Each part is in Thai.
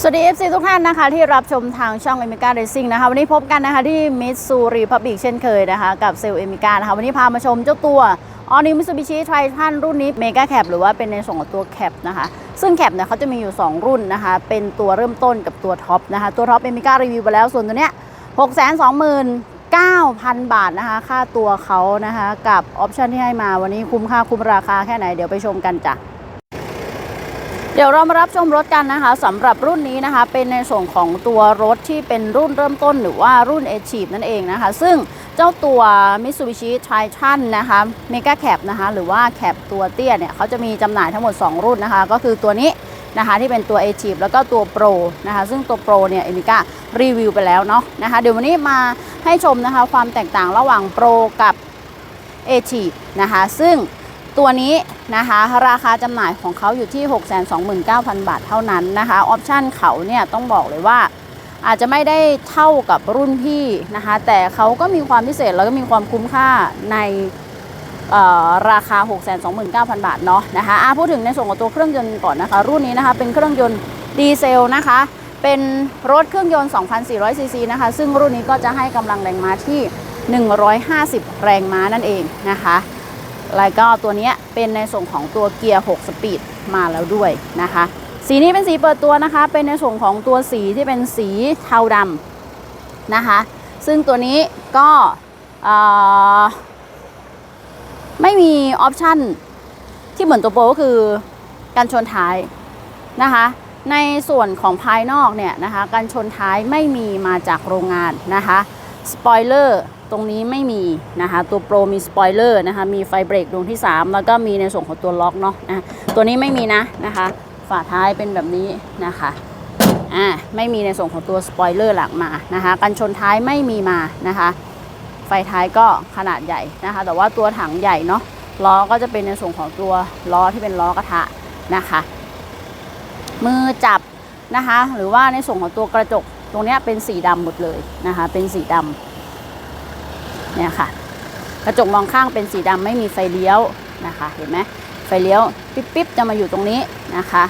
สวัสดี FC ทุกท่านนะคะ ที่รับชมทางช่อง e m i c a Racing นะคะ วันนี้พบกันนะคะที่ Mitsuri Public เช่นเคยนะคะ กับเซลล์เอมิกานะคะ วันนี้พามาชมเจ้าตัว All New Mitsubishi Triton รุ่นนี้ Mega Cap หรือว่าเป็นในส่วนของตัว Cap นะคะ ซึ่ง Cap เนี่ยเขาจะมีอยู่ 2 รุ่นนะคะ เป็นตัวเริ่มต้นกับตัวท็อปนะคะ ตัวท็อปเอมิการีวิวไปแล้วส่วนตัวเนี้ย6 2 9 0 0 0 บาทนะคะ ค่าตัวเขานะคะ กับออปชันที่ให้มาวันนี้คุ้มค่าคุ้มราคาแค่ไหนเดี๋ยวไปชมกันจ้ะ เดี๋ยวเรามารับชมรถกันนะคะสำหรับรุ่นนี้นะคะเป็นในส่วนของตัวรถที่เป็นรุ่นเริ่มต้นหรือว่ารุ่น a c h i e v นั่นเองนะคะ ซึ่งเจ้าตัว Mitsubishi Triton นะคะ Mega Cap นะคะหรือว่า Cap ตัวเตี้ยเนี่ยเขาจะมีจำหน่ายทั้งหมด 2 รุ่นนะคะ ก็คือตัวนี้นะคะที่เป็นตัว a c h i e v แล้วก็ตัว Pro นะคะซึ่งตัว Pro เนี่ยเอมิก้ารีวิวไปแล้วเนาะนะคะเดี๋ยววันนี้มาให้ชมนะคะความแตกต่างระหว่าง Pro กับ a c h i e v นะคะซึ่งตัวนี้ นะคะ ราคาจำหน่ายของเขาอยู่ที่ 629,000 บาทเท่านั้นนะคะ ออปชันเขาเนี่ยต้องบอกเลยว่า อาจจะไม่ได้เท่ากับรุ่นพี่นะคะ แต่เขาก็มีความพิเศษแล้วก็มีความคุ้มค่าในราคา 629,000 บาทเนาะนะคะอะพูดถึงในส่วนของตัวเครื่องยนต์ก่อนนะคะ รุ่นนี้นะคะเป็นเครื่องยนต์ดีเซลนะคะ เป็นรถเครื่องยนต์ 2,400 ซีซีนะคะ ซึ่งรุ่นนี้ก็จะให้กำลังแรงม้าที่ 150 แรงม้านั่นเองนะคะ แล้วก็ตัวนี้เป็นในส่วนของตัวเกียร์ 6 สปีดมาแล้วด้วยนะคะ สีนี้เป็นสีเปิดตัวนะคะ เป็นในส่วนของตัวสีที่เป็นสีเทาดำนะคะ ซึ่งตัวนี้ก็ไม่มีออปชันที่เหมือนตัวโปรก็คือการชนท้ายนะคะ ในส่วนของภายนอกเนี่ยนะคะ การชนท้ายไม่มีมาจากโรงงานนะคะ สปอยเลอร์ ตรงนี้ไม่มีนะคะ ตัวโปรมีสปอยเลอร์นะคะ มีไฟเบรกดวงที่ 3 แล้วก็มีในส่วนของตัวล็อกเนาะนะตัวนี้ไม่มีนะนะคะ ฝาท้ายเป็นแบบนี้นะคะอ่าไม่มีในส่วนของตัวสปอยเลอร์หลังมานะคะกันชนท้ายไม่มีมานะคะ ไฟท้ายก็ขนาดใหญ่นะคะ แต่ว่าตัวถังใหญ่เนาะล้อก็จะเป็นในส่วนของตัวล้อที่เป็นล้อกระทะนะคะ มือจับนะคะ หรือว่าในส่วนของตัวกระจกตรงนี้เป็นสีดำหมดเลยนะคะ เป็นสีดำ เนี่ยค่ะ กระจกมองข้างเป็นสีดำไม่มีไฟเลี้ยวนะคะ เห็นไหมไฟเลี้ยวปิ๊บๆจะมาอยู่ตรงนี้นะคะ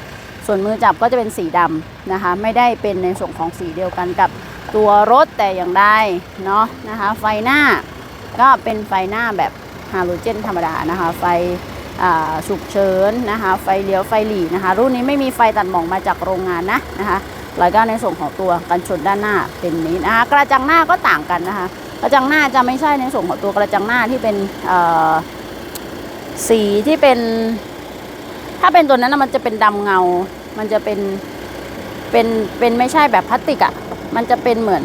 ส่วนมือจับก็จะเป็นสีดำนะคะ ไม่ได้เป็นในส่วนของสีเดียวกันกับตัวรถแต่อย่างใดเนาะนะคะ ไฟหน้าก็เป็นไฟหน้าแบบฮาโลเจนธรรมดานะคะ ไฟฉุกเฉินนะคะ ไฟเลี้ยวไฟหลีนะคะ รุ่นนี้ไม่มีไฟตัดหมอกมาจากโรงงานนะนะคะแล้วก็ในส่วนของตัวกันชนด้านหน้าเป็นนี้นะคะ กระจังหน้าก็ต่างกันนะคะ กระจังหน้าจะไม่ใช่ในส่วนของตัวกระจังหน้าที่เป็นสีที่เป็น ถ้าเป็นตัวนั้นมันจะเป็นดำเงา มันจะเป็นเป็นเป็นไม่ใช่แบบพลาสติกอะ่ะ มันจะเป็นเหมือน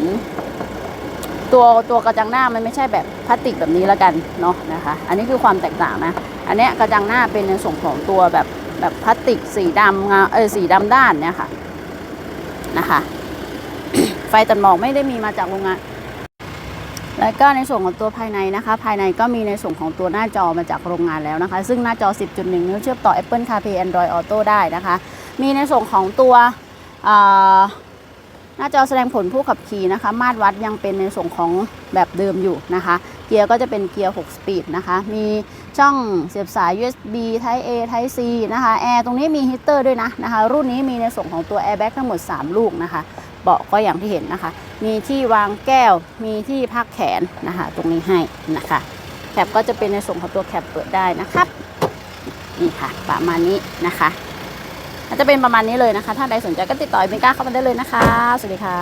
ตัวตัวกระจังหน้ามันไม่ใช่แบบพลาสติกแบบนี้แล้วกันเนาะนะคะ อันนี้คือความแตกต่างนะ อันเนี้ยกระจังหน้าเป็นในส่วนของตัวแบบแบบพลาสติกสีดำเงาเออสีดำด้านเนี่ยค่ะนะคะ ไฟตัดหมอกไม่ได้มีมาจากโรงงาน แล้วก็ในส่วนของตัวภายในนะคะ ภายในก็มีในส่วนของตัวหน้าจอมาจากโรงงานแล้วนะคะ ซึ่งหน้าจอ 10.1 นิ้วเชื่อมต่อ Apple CarPlay Android Auto ได้นะคะ มีในส่วนของตัวหน้าจอแสดงผลผู้ขับขี่นะคะ มาตรวัดยังเป็นในส่วนของแบบเดิมอยู่นะคะ เกียร์ก็จะเป็นเกียร์ 6 สปีดนะคะ มีช่องเสียบสาย USB Type A Type C นะคะ แอร์ตรงนี้มีฮีตเตอร์ด้วยนะนะคะ รุ่นนี้มีในส่วนของตัว Airbag ทั้งหมด 3 ลูกนะคะ เบาะก็อย่างที่เห็นนะคะ มีที่วางแก้ว มีที่พักแขนนะคะ ตรงนี้ให้นะคะแคปก็จะเป็นในส่วนของตัวแคปเปิดได้นะครับนี่ค่ะ ประมาณนี้นะคะจะเป็นประมาณนี้เลยนะคะ ถ้าใดสนใจก็ติดต่อเบนก้าเข้ามาได้เลยนะคะ สวัสดีค่ะ